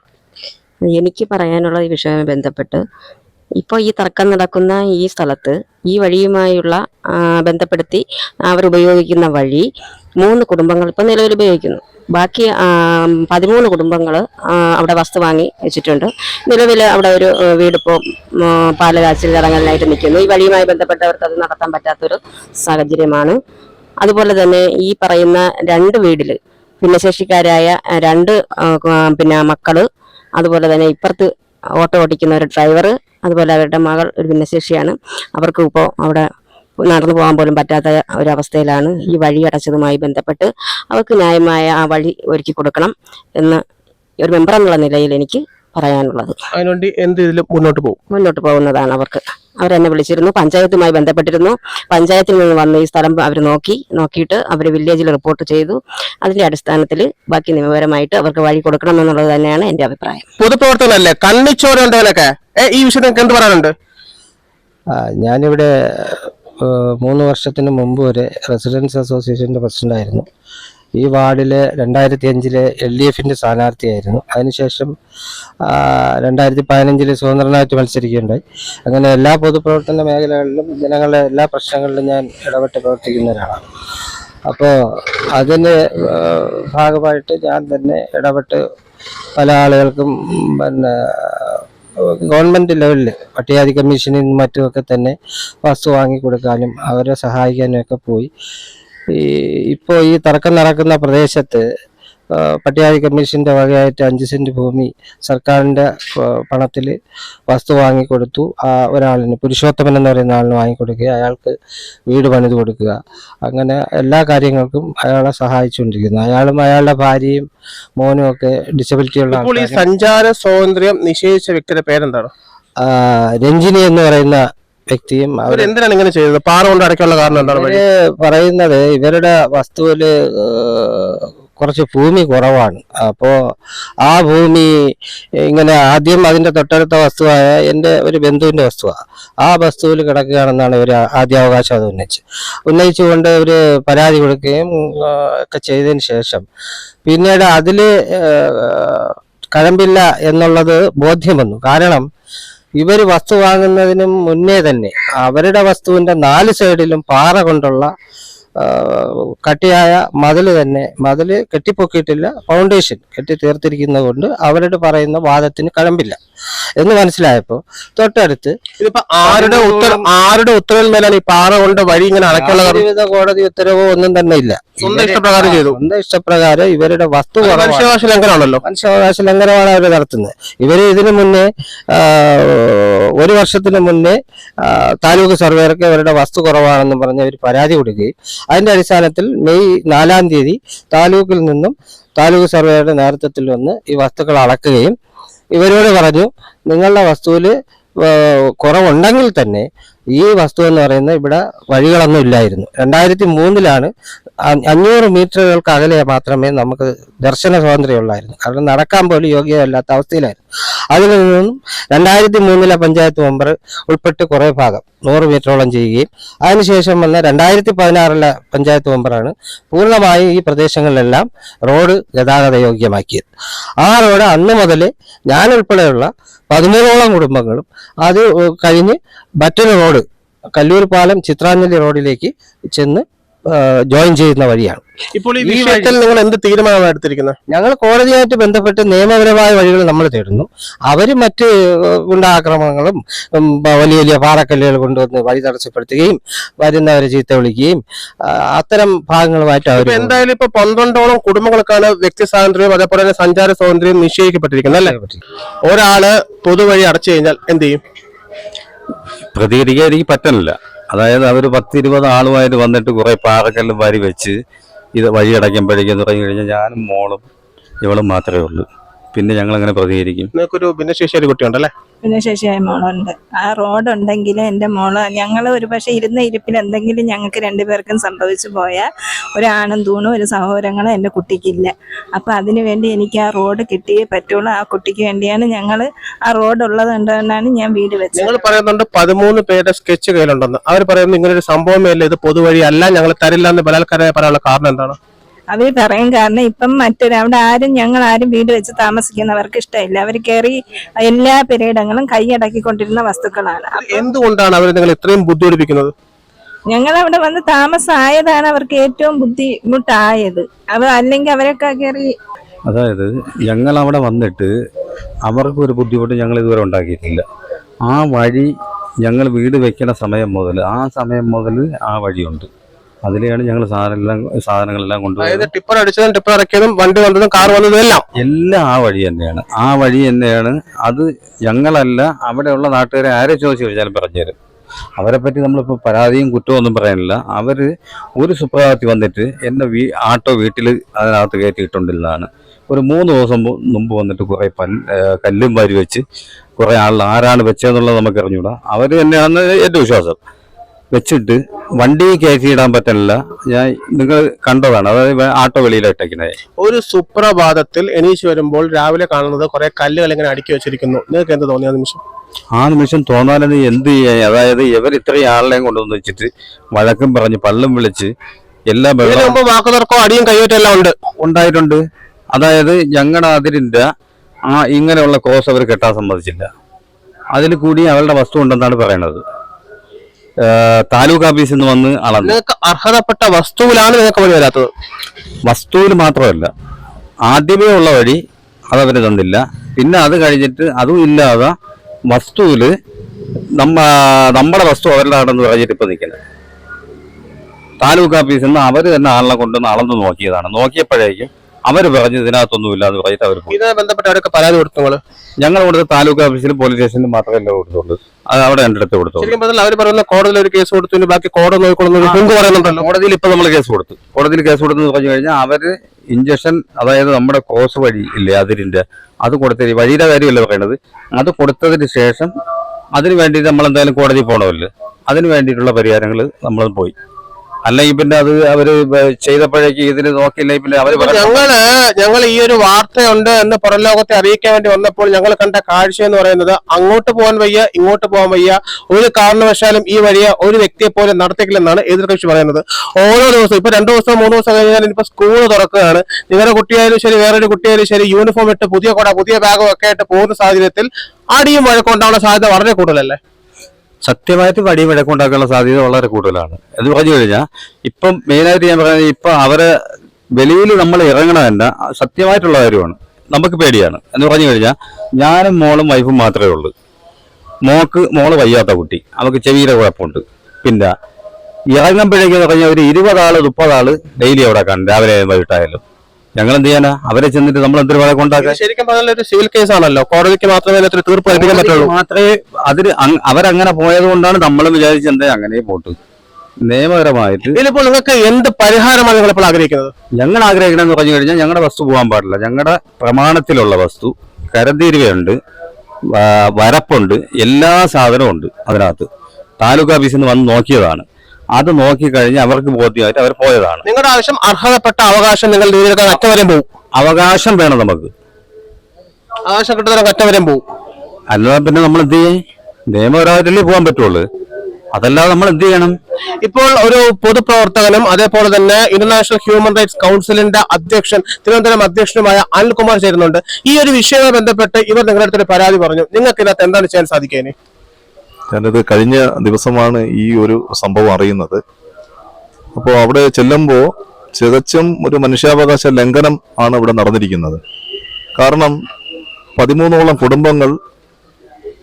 എനിക്ക് പറയാനുള്ള ഈ വിഷയവുമായി ബന്ധപ്പെട്ട് ഇപ്പോൾ ഈ തർക്കം നടക്കുന്ന ഈ സ്ഥലത്ത് ഈ വഴിയുമായുള്ള ബന്ധപ്പെടുത്തി അവർ ഉപയോഗിക്കുന്ന വഴി മൂന്ന് കുടുംബങ്ങൾ ഇപ്പോൾ നിലവിൽ ഉപയോഗിക്കുന്നു. ബാക്കി പതിമൂന്ന് കുടുംബങ്ങൾ അവിടെ വസ്തു വാങ്ങി വെച്ചിട്ടുണ്ട്. നിലവിൽ അവിടെ ഒരു വീടിപ്പോൾ പാലകാച്ചിൽ ഇറങ്ങലിനായിട്ട് നിൽക്കുന്നു. ഈ വഴിയുമായി ബന്ധപ്പെട്ടവർക്ക് അത് നടത്താൻ പറ്റാത്തൊരു സാഹചര്യമാണ്. അതുപോലെ തന്നെ ഈ പറയുന്ന രണ്ട് വീടിൽ ഭിന്നശേഷിക്കാരായ രണ്ട് പിന്നെ മക്കൾ അതുപോലെ തന്നെ ഇപ്പുറത്ത് ഓട്ടോ ഓടിക്കുന്ന ഒരു ഡ്രൈവർ അതുപോലെ അവരുടെ മകൾ ഒരു ഭിന്നശേഷിയാണ്. അവർക്ക് ഇപ്പോൾ അവിടെ നടന്നു പോകാൻ പോലും പറ്റാത്ത ഒരവസ്ഥയിലാണ് അവസ്ഥയിലാണ് ഈ വഴി അടച്ചതുമായി ബന്ധപ്പെട്ട് അവർക്ക് ന്യായമായ ആ വഴി ഒരുക്കി കൊടുക്കണം എന്ന് ഒരു മെമ്പർ എന്നുള്ള നിലയിൽ എനിക്ക് പറയാനുള്ളത്. അതിനുവേണ്ടി എന്ത് ഇതിലും മുന്നോട്ട് പോകും. മുന്നോട്ട് പോകുന്നതാണ് അവർക്ക്. അവരെന്നെ വിളിച്ചിരുന്നു പഞ്ചായത്തുമായി ബന്ധപ്പെട്ടിരുന്നു. പഞ്ചായത്തിൽ നിന്ന് വന്ന് ഈ സ്ഥലം അവർ നോക്കി നോക്കിയിട്ട് അവർ വില്ലേജിൽ റിപ്പോർട്ട് ചെയ്തു. അതിന്റെ അടിസ്ഥാനത്തിൽ ബാക്കി നിയമപരമായിട്ട് അവർക്ക് വഴി കൊടുക്കണം എന്നുള്ളത് തന്നെയാണ് എന്റെ അഭിപ്രായം. പൊതുപ്രവർത്തനല്ലേ കണ്ണിച്ചോരുണ്ടവനൊക്കെ ഏ ഈ വിഷയത്തിൽ എന്ത് പറയാനുണ്ട്? ഞാനിവിടെ മൂന്ന് വർഷത്തിന് മുമ്പ് വരെ റെസിഡൻസ് അസോസിയേഷന്റെ പ്രസിഡന്റായിരുന്നു. ഈ വാർഡിലെ രണ്ടായിരത്തി അഞ്ചിലെ എൽ ഡി എഫിന്റെ സ്ഥാനാർത്ഥിയായിരുന്നു. അതിനുശേഷം രണ്ടായിരത്തി പതിനഞ്ചിൽ സ്വതന്ത്രനായിട്ട് മത്സരിക്കുകയുണ്ടായി. അങ്ങനെ എല്ലാ പൊതുപ്രവർത്തന മേഖലകളിലും ജനങ്ങളുടെ എല്ലാ പ്രശ്നങ്ങളിലും ഞാൻ ഇടപെട്ട് പ്രവർത്തിക്കുന്ന ഒരാളാണ്. അപ്പോൾ അതിന് ഭാഗമായിട്ട് ഞാൻ തന്നെ ഇടപെട്ട് പല ആളുകൾക്കും പിന്നെ ഗവൺമെന്റ് ലെവലിൽ പട്ടികാതി നിന്നും മറ്റുമൊക്കെ തന്നെ വസ്തു വാങ്ങിക്കൊടുക്കാനും അവരെ സഹായിക്കാനും ഒക്കെ പോയി. ഇപ്പോൾ ഈ തർക്കം നടക്കുന്ന പ്രദേശത്ത് പട്ടികാതി കമ്മീഷന്റെ വകയായിട്ട് അഞ്ച് സെന്റ് ഭൂമി സർക്കാരിന്റെ പണത്തിൽ വസ്തു വാങ്ങിക്കൊടുത്തു. ആ ഒരാളിന് പുരുഷോത്തമൻ എന്ന് പറയുന്ന ആളിന് വാങ്ങിക്കൊടുക്കുക. അയാൾക്ക് വീട് പണിത് കൊടുക്കുക. അങ്ങനെ എല്ലാ കാര്യങ്ങൾക്കും അയാളെ സഹായിച്ചുകൊണ്ടിരിക്കുന്നു. അയാളും അയാളുടെ ഭാര്യയും മോനും ഒക്കെ ഡിസബിലിറ്റി ഉള്ള സഞ്ചാര സ്വാതന്ത്ര്യം നിഷേധിച്ച വ്യക്തിയുടെ പേരെന്താണ്? രഞ്ജിനി എന്ന് പറയുന്ന വ്യക്തിയും അവർ എന്തിനാണ് ഇങ്ങനെ ചെയ്തത്? പാറ കൊണ്ട് അടയ്ക്കാനുള്ള കാരണം എന്താണ്? പറയുന്നത് ഇവരുടെ വസ്തുവിൽ ഏഹ്, കുറച്ച് ഭൂമി കുറവാണ്. അപ്പോൾ ആ ഭൂമി ഇങ്ങനെ ആദ്യം അതിന്റെ തൊട്ടടുത്ത വസ്തുവായ എന്റെ ഒരു ബന്ധുവിന്റെ വസ്തുവാണ് ആ വസ്തുവിൽ കിടക്കുകയാണെന്നാണ് ഇവർ ആദ്യാവകാശം അത് ഉന്നയിച്ച്. ഉന്നയിച്ചുകൊണ്ട് ഇവർ പരാതി കൊടുക്കുകയും ഒക്കെ ചെയ്തതിന് ശേഷം. പിന്നീട് അതിൽ കഴമ്പില്ല എന്നുള്ളത് ബോധ്യം വന്നു. കാരണം ഇവർ വസ്തു വാങ്ങുന്നതിനും മുന്നേ തന്നെ അവരുടെ വസ്തുവിന്റെ നാല് സൈഡിലും പാറ കൊണ്ടുള്ള കട്ടിയായ മതിൽ തന്നെ മതിൽ കെട്ടിപ്പൊക്കിയിട്ടില്ല ഫൗണ്ടേഷൻ കെട്ടി തീർത്തിരിക്കുന്നത് കൊണ്ട് അവരോട് പറയുന്ന വാദത്തിന് കഴമ്പില്ല. എന്ന് മനസ്സിലായപ്പോ തൊട്ടടുത്ത് ഇതിപ്പോ ആരുടെ ഉത്തരവ് ആരുടെ ഉത്തരവിൽ മേലാണ് ഈ പാറ കൊണ്ട് വഴി ഇങ്ങനെ അടയ്ക്കാനുള്ള കോടതി ഉത്തരവോ ഒന്നും തന്നെ ഇല്ല സ്വന്തം ഇഷ്ടപ്രകാരം ചെയ്തു. സ്വന്തം ഇഷ്ടപ്രകാരം ഇവരുടെ വസ്തു. മനുഷ്യാവകാശ ലംഘനമാണല്ലോ മനുഷ്യാവകാശ ലംഘനമാണ് അവർ നടത്തുന്നത് ഇവർ ഇതിനു മുന്നേ ഒരു വർഷത്തിന് മുന്നേ താലൂക്ക് സർവേർക്ക് അവരുടെ വസ്തു കുറവാണെന്ന് പറഞ്ഞ് അവർ പരാതി കൊടുക്കുകയും അതിന്റെ അടിസ്ഥാനത്തിൽ മെയ് നാലാം തീയതി താലൂക്കിൽ നിന്നും താലൂക്ക് സർവേയുടെ നേതൃത്വത്തിൽ വന്ന് ഈ വസ്തുക്കൾ അളക്കുകയും ഇവരോട് പറഞ്ഞു നിങ്ങളുടെ വസ്തുവിൽ കുറവുണ്ടെങ്കിൽ തന്നെ ഈ വസ്തു എന്ന് പറയുന്നത് ഇവിടെ വഴികളൊന്നും ഇല്ലായിരുന്നു. രണ്ടായിരത്തി മൂന്നിലാണ് അഞ്ഞൂറ് മീറ്ററുകൾക്ക് അകലെ മാത്രമേ നമുക്ക് ദർശന സ്വാതന്ത്ര്യമുള്ളായിരുന്നു. കാരണം നടക്കാൻ പോലും യോഗ്യമല്ലാത്ത അവസ്ഥയിലായിരുന്നു. അതിൽ നിന്നും രണ്ടായിരത്തി മൂന്നിലെ പഞ്ചായത്ത് മെമ്പർ ഉൾപ്പെട്ട് കുറേ ഭാഗം നൂറ് മീറ്ററോളം ചെയ്യുകയും അതിനുശേഷം വന്ന രണ്ടായിരത്തി പതിനാറിലെ പഞ്ചായത്ത് മെമ്പറാണ് പൂർണമായി ഈ പ്രദേശങ്ങളിലെല്ലാം റോഡ് ഗതാഗത യോഗ്യമാക്കിയത്. ആ റോഡ് അന്ന് മുതൽ ഞാനുൾപ്പെടെയുള്ള പതിമൂന്നോളം കുടുംബങ്ങളും അത് കഴിഞ്ഞ് മറ്റൊരു റോഡ് കല്ലൂർ പാലം ചിത്രാഞ്ജലി റോഡിലേക്ക് ചെന്ന് ജോയിൻ ചെയ്യുന്ന വഴിയാണ്. ഇപ്പോൾ ഈ വിഷയത്തിൽ നിങ്ങൾ എന്ത് തീരുമാനമാണ് എടുത്തിരിക്കുന്നത്? ഞങ്ങൾ കോടതിയായിട്ട് ബന്ധപ്പെട്ട് നിയമപരമായ വഴികൾ നമ്മൾ തേടുന്നു. അവർ മറ്റ് ഗുണ്ടാക്രമണങ്ങളും വലിയ വലിയ പാറക്കല്ലുകൾ കൊണ്ടുവന്ന് വഴി തടസ്സപ്പെടുത്തുകയും വരുന്നവരെ ചീത്ത വിളിക്കുകയും അത്തരം ഭാഗങ്ങളുമായിട്ട് അവർ എന്തായാലും ഇപ്പൊ പന്ത്രണ്ടോളം കുടുംബങ്ങൾക്കാണ് വ്യക്തി സ്വാതന്ത്ര്യവും അതേപോലെ തന്നെ സഞ്ചാര സ്വാതന്ത്ര്യം നിശ്ചയിക്കപ്പെട്ടിരിക്കുന്നത് അല്ലേ? ഒരാൾ പൊതുവഴി അടച്ചു കഴിഞ്ഞാൽ എന്ത് ചെയ്യും? പ്രതികരിക്കാൻ എനിക്ക് പറ്റണില്ല. അതായത് അവർ പത്തിരുപത് ആളുമായിട്ട് വന്നിട്ട് കുറേ പാറക്കല്ലും വാരി വെച്ച് ഇത് വഴി അടയ്ക്കുമ്പോഴേക്കും തുടങ്ങി കഴിഞ്ഞാൽ ഞാനും മോളും ഇവളും മാത്രമേ ഉള്ളൂ. പിന്നെ ഞങ്ങൾ അങ്ങനെ പ്രതികരിക്കും. നിങ്ങൾക്കൊരു ഭിന്നശേഷി ഒരു കുട്ടിയുണ്ടല്ലേ? ഭിന്നശേഷിയായ മോളുണ്ട്. ആ റോഡ് ഉണ്ടെങ്കിൽ എന്റെ മോൾ ഞങ്ങൾ ഒരു പക്ഷേ ഇരുന്ന ഇരിപ്പിൽ എന്തെങ്കിലും ഞങ്ങൾക്ക് രണ്ടുപേർക്കും സംഭവിച്ചു പോയാൽ ഒരാണും തൂണും ഒരു സഹോദരങ്ങളും എന്റെ കുട്ടിക്കില്ല. അപ്പം അതിനു വേണ്ടി എനിക്ക് ആ റോഡ് കിട്ടിയേ പറ്റുള്ളൂ. ആ കുട്ടിക്ക് വേണ്ടിയാണ് ഞങ്ങൾ ആ റോഡ് ഉള്ളത് കൊണ്ടാണ് ഞാൻ വീട് വെച്ചത്. നിങ്ങൾ പറയുന്നുണ്ട് പതിമൂന്ന് പേരുടെ സ്കെച്ച് കയ്യിലുണ്ടെന്ന്. അവർ പറയുന്നത് ഇങ്ങനെ ഒരു സംഭവമേ അല്ല ഇത് പൊതുവഴി അല്ല ഞങ്ങൾ തരില്ല എന്ന് ബലാത്കാരം പറയാനുള്ള കാരണം എന്താണ്? അവർ പറയും കാരണം ഇപ്പം മറ്റൊരു അവിടെ ആരും ഞങ്ങൾ ആരും വീട് വെച്ച് താമസിക്കുന്നവർക്ക് ഇഷ്ടമില്ല. അവർ കയറി എല്ലാ പെരയിടങ്ങളും കൈയടക്കിക്കൊണ്ടിരുന്ന വസ്തുക്കളാണ്. എന്തുകൊണ്ടാണ് അവർ നിങ്ങൾ ഇത്രയും ബുദ്ധിമുട്ടിപ്പിക്കുന്നത് ഞങ്ങൾ അവിടെ വന്ന് താമസമായതാണ് അവർക്ക് ഏറ്റവും ബുദ്ധിമുട്ടായത്. അവ അല്ലെങ്കിൽ അവരൊക്കെ കയറി അതായത് ഞങ്ങൾ അവിടെ വന്നിട്ട് അവർക്ക് ഒരു ബുദ്ധിമുട്ട് ഞങ്ങൾ ഇതുവരെ ഉണ്ടാക്കിയിട്ടില്ല. ആ വഴി ഞങ്ങൾ വീട് വെക്കുന്ന സമയം മുതൽ ആ സമയം മുതൽ ആ വഴിയുണ്ട്. അതിലെയാണ് ഞങ്ങൾ സാധനമെല്ലാം സാധനങ്ങളെല്ലാം കൊണ്ടുപോയത്. ടിപ്പർ അടിച്ചതും ടിപ്പർ ഇറക്കിയതും വണ്ടി വന്നതും കാർ വന്നതും എല്ലാം. എല്ലാം ആ വഴി തന്നെയാണ്. ആ വഴി തന്നെയാണ്. അത് ഞങ്ങളല്ല അവിടെയുള്ള നാട്ടുകാരെ ആരെ ചോദിച്ചു കഴിഞ്ഞാലും പറഞ്ഞുതരും അവരെ പറ്റി നമ്മളിപ്പോൾ പരാതിയും കുറ്റവും ഒന്നും പറയാനില്ല. അവർ ഒരു സുപ്രഭാതത്തിൽ വന്നിട്ട് എന്നെ വീ ആട്ടോ വീട്ടിൽ അതിനകത്ത് കയറ്റിയിട്ടുണ്ടെന്നാണ്. ഒരു മൂന്ന് ദിവസം മുമ്പ് വന്നിട്ട് കുറേ പൽ കല്ലും വാരി വെച്ച് കുറേ ആൾ ആരാണ് വെച്ചതെന്നുള്ളത് നമുക്ക് അറിഞ്ഞൂടാ അവർ തന്നെയാണെന്ന് എന്റെ വിശ്വാസം. വെച്ചിട്ട് വണ്ടി കയറ്റിയിടാൻ പറ്റില്ല ഞാൻ നിങ്ങൾ കണ്ടതാണ്. അതായത് ആട്ടോ വെളിയിലിട്ടേക്കുന്നത് ഒരു സുപ്രഭാതത്തിൽ എണീച്ച് വരുമ്പോൾ രാവിലെ കാണുന്നത് കുറെ കല്ലുകൾ ഇങ്ങനെ അടുക്കി വെച്ചിരിക്കുന്നു. നിങ്ങൾക്ക് എന്ത് തോന്നിയ നിമിഷം? ആ നിമിഷം തോന്നാനത് എന്ത് ചെയ്യാൻ അതായത് ഇവർ ഇത്രയും ആളിനെയും കൊണ്ടുവന്ന് വെച്ചിട്ട് വഴക്കും പറഞ്ഞ് പള്ളും വിളിച്ച് എല്ലാ വാക്കുതർക്കോ അടിയും കയ്യേറ്റെല്ലാം ഉണ്ട്. ഉണ്ടായിട്ടുണ്ട്. അതായത് ഞങ്ങളുടെ അതിരിന്റെ ആ ഇങ്ങനെയുള്ള ക്രോസ് അവർ കെട്ടാൻ സമ്മതിച്ചില്ല. അതിൽ കൂടി അവരുടെ വസ്തു ഉണ്ടെന്നാണ് ഏഹ് താലൂക്ക് ഓഫീസിൽ നിന്ന് വന്ന് അളന്നു. നിങ്ങൾക്ക് അർഹതപ്പെട്ട വസ്തുവിലാണ് നിങ്ങൾക്ക് വഴി വരാത്തത്? വസ്തുവിൽ മാത്രമല്ല ആദ്യമേ ഉള്ള വഴി അതവർ തന്നില്ല. പിന്നെ അത് കഴിഞ്ഞിട്ട് അതും ഇല്ലാതെ വസ്തുവിൽ നമ്മ നമ്മുടെ വസ്തു അവരുടെ ആണെന്ന് പറഞ്ഞിട്ട് ഇപ്പം നിൽക്കുന്നത്. താലൂക്ക് ഓഫീസിൽ നിന്ന് അവർ തന്നെ ആളിനെ കൊണ്ടുവന്ന് അളന്ന് നോക്കിയതാണ്. നോക്കിയപ്പോഴേക്കും അവർ പറഞ്ഞു ഇതിനകത്തൊന്നുമില്ല എന്ന് പറഞ്ഞിട്ട് അവർ ഇതുമായി ബന്ധപ്പെട്ട് അവരൊക്കെ പരാതി കൊടുത്തു നിങ്ങൾ? ഞങ്ങൾ കൊടുത്ത താലൂക്ക് ഓഫീസിലും പോലീസ് സ്റ്റേഷനിലും മാത്രമല്ല കൊടുത്തുള്ളൂ. അത് അവിടെ എന്റെ അടുത്ത് കൊടുത്തു ശരിക്കും പറഞ്ഞാൽ അവർ പറയുന്ന കോടതിയിൽ ഒരു കേസ് കൊടുത്തു ഇനി ബാക്കി കോടതി നോക്കിക്കൊള്ളുന്നു മുമ്പ് പറയുന്നുണ്ടല്ലോ. കോടതിയിൽ ഇപ്പൊ നമ്മൾ കേസ് കൊടുത്തു. കോടതിയിൽ കേസ് കൊടുത്തെന്ന് പറഞ്ഞു കഴിഞ്ഞാൽ അവർ ഇഞ്ചക്ഷൻ അതായത് നമ്മുടെ കോസ് വഴി ഇല്ലേ അതിരിന്റെ അത് കൊടുത്ത വഴിയുടെ കാര്യമല്ല പറയണത്? അത് കൊടുത്തതിന് ശേഷം അതിന് വേണ്ടി നമ്മൾ എന്തായാലും കോടതി പോകണമല്ലോ അതിന് വേണ്ടിയിട്ടുള്ള പരിഹാരങ്ങൾ നമ്മൾ പോയി. അല്ലെങ്കിൽ പിന്നെ അത് അവർ ചെയ്തപ്പോഴേക്ക് ഇതിന് നോക്കിയില്ലെങ്കിൽ പിന്നെ അവർ ഞങ്ങൾ ഞങ്ങൾ ഈ ഒരു വാർത്തയുണ്ട് എന്ന് പുറം ലോകത്തെ അറിയിക്കാൻ വേണ്ടി വന്നപ്പോൾ ഞങ്ങൾ കണ്ട കാഴ്ച എന്ന് പറയുന്നത് അങ്ങോട്ട് പോകാൻ വയ്യ ഇങ്ങോട്ട് പോകാൻ വയ്യ. ഒരു കാരണവശാലും ഈ വഴിയെ ഒരു വ്യക്തിയെ പോലെ നടത്തിക്കില്ലെന്നാണ് എതിർകക്ഷി പറയുന്നത്. ഓരോ ദിവസവും ഇപ്പൊ രണ്ടു ദിവസം മൂന്ന് ദിവസം കഴിഞ്ഞാൽ ഇപ്പൊ സ്കൂൾ തുറക്കുകയാണ്. നിങ്ങളുടെ കുട്ടിയായാലും ശരി വേറൊരു കുട്ടിയായാലും ശരി യൂണിഫോം ഇട്ട് പുതിയ കൊട പുതിയ ബാഗും ഒക്കെ ആയിട്ട് പോകുന്ന സാഹചര്യത്തിൽ അടിയും വഴക്കം ഉണ്ടാവുന്ന സാധ്യത വളരെ കൂടുതലല്ലേ? സത്യമായിട്ട് വടി വഴക്കുണ്ടാക്കാനുള്ള സാധ്യത വളരെ കൂടുതലാണ്. എന്ന് പറഞ്ഞു കഴിഞ്ഞാൽ ഇപ്പം മെയിനായിട്ട് ഞാൻ പറയുന്നത് ഇപ്പം അവരെ വെളിയിൽ നമ്മൾ ഇറങ്ങണമല്ല സത്യമായിട്ടുള്ള കാര്യമാണ്. നമുക്ക് പേടിയാണ്. എന്ന് പറഞ്ഞു കഴിഞ്ഞാൽ ഞാനും മോളും വൈഫും മാത്രമേ ഉള്ളൂ. മോക്ക് മോൾ വയ്യാത്ത കുട്ടി. അവൾക്ക് ചെവിയിലെ കുഴപ്പമുണ്ട്. പിന്നെ ഇറങ്ങുമ്പോഴേക്കെന്ന് പറഞ്ഞാൽ ഒരു ഇരുപതാൾ മുപ്പതാൾ ഡെയിലി അവിടെ കാണും. രാവിലെ വൈകിട്ടായാലും. ഞങ്ങൾ എന്ത് ചെയ്യാനാ? അവരെ ചെന്നിട്ട് നമ്മൾ എന്തൊരു വഴക്കുണ്ടാക്കാൻ ഇത് ശരിക്കും പറഞ്ഞാൽ ഒരു സിവിൽ കേസ് ആണല്ലോ. കോടതിക്ക് മാത്രമേ ഇതിനകത്തൊരു തീർപ്പ് ലഭിക്കാൻ പറ്റുള്ളൂ. മാത്രമേ അതിന് അങ് അവരങ്ങനെ പോയത് കൊണ്ടാണ് നമ്മളും വിചാരിച്ചെന്തേ അങ്ങനെ പോട്ട്. നിയമപരമായിട്ട് ഇതിലിപ്പോൾ നിങ്ങൾക്ക് എന്ത് പരിഹാരമാണ് നിങ്ങൾ ഇപ്പോൾ ആഗ്രഹിക്കുന്നത്? ഞങ്ങൾ ആഗ്രഹിക്കണമെന്ന് പറഞ്ഞു കഴിഞ്ഞാൽ ഞങ്ങളുടെ വസ്തു പോകാൻ പാടില്ല. ഞങ്ങളുടെ പ്രമാണത്തിലുള്ള വസ്തു കരന്തീരുവയുണ്ട് വരപ്പുണ്ട് എല്ലാ സാധനവും ഉണ്ട് അതിനകത്ത്. താലൂക്ക് ഓഫീസിൽ നിന്ന് വന്ന് നോക്കിയതാണ്. അത് നോക്കിക്കഴിഞ്ഞ് അവർക്ക് ബോധ്യമായിട്ട് അവർ പോയതാണ്. നിങ്ങളുടെ ആവശ്യം അർഹതപ്പെട്ട അവകാശം നിങ്ങൾ നേടിയെടുക്കാൻ വരെ പോകും അവകാശം വേണം നമുക്ക്. അവകാശം കിട്ടുന്ന വരെ പോകും അല്ലാതെ പിന്നെ നമ്മൾ എന്ത് ചെയ്യേ? നിയമപരമായിട്ടല്ലേ പോകാൻ പറ്റുള്ളൂ. അതല്ലാതെ നമ്മൾ എന്ത് ചെയ്യണം? ഇപ്പോൾ ഒരു പൊതുപ്രവർത്തകനും അതേപോലെ തന്നെ ഇന്റർനാഷണൽ ഹ്യൂമൻ റൈറ്റ്സ് കൗൺസിലിന്റെ അധ്യക്ഷൻ തിരുവനന്തപുരം അധ്യക്ഷനുമായ അനിൽകുമാർ ചേരുന്നുണ്ട്. ഈ ഒരു വിഷയവുമായി ബന്ധപ്പെട്ട് ഇവർ നിങ്ങളുടെ അടുത്തൊരു പരാതി പറഞ്ഞു. നിങ്ങൾക്ക് ഇതിനകത്ത് എന്താണ് ചെയ്യാൻ സാധിക്കുക ഞാനിത് കഴിഞ്ഞ ദിവസമാണ് ഈ ഒരു സംഭവം അറിയുന്നത്. അപ്പോൾ അവിടെ ചെല്ലുമ്പോൾ തികച്ചും ഒരു മനുഷ്യാവകാശ ലംഘനം ആണ് ഇവിടെ നടന്നിരിക്കുന്നത്. കാരണം പതിമൂന്നോളം കുടുംബങ്ങൾ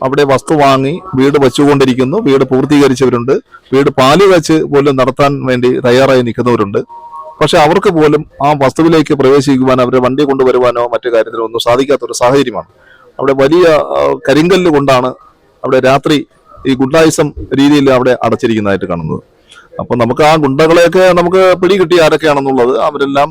അവിടെ വസ്തു വാങ്ങി വീട് വെച്ചുകൊണ്ടിരിക്കുന്നു. വീട് പൂർത്തീകരിച്ചവരുണ്ട്. വീട് പാൽ വെച്ച് പോലും നടത്താൻ വേണ്ടി തയ്യാറായി നിൽക്കുന്നവരുണ്ട്. പക്ഷെ അവർക്ക് പോലും ആ വസ്തുവിലേക്ക് പ്രവേശിക്കുവാൻ അവരെ വണ്ടി കൊണ്ടുവരുവാനോ മറ്റു കാര്യത്തിനോ ഒന്നും സാധിക്കാത്ത ഒരു സാഹചര്യമാണ്. അവിടെ വലിയ കരിങ്കല്ല് കൊണ്ടാണ് അവിടെ രാത്രി ഈ ഗുണ്ടായിസം രീതിയിൽ അവിടെ അടച്ചിരിക്കുന്നതായിട്ട് കാണുന്നത്. അപ്പൊ നമുക്ക് ആ ഗുണ്ടകളെയൊക്കെ നമുക്ക് പിടികിട്ടി ആരൊക്കെയാണെന്നുള്ളത് അവരെല്ലാം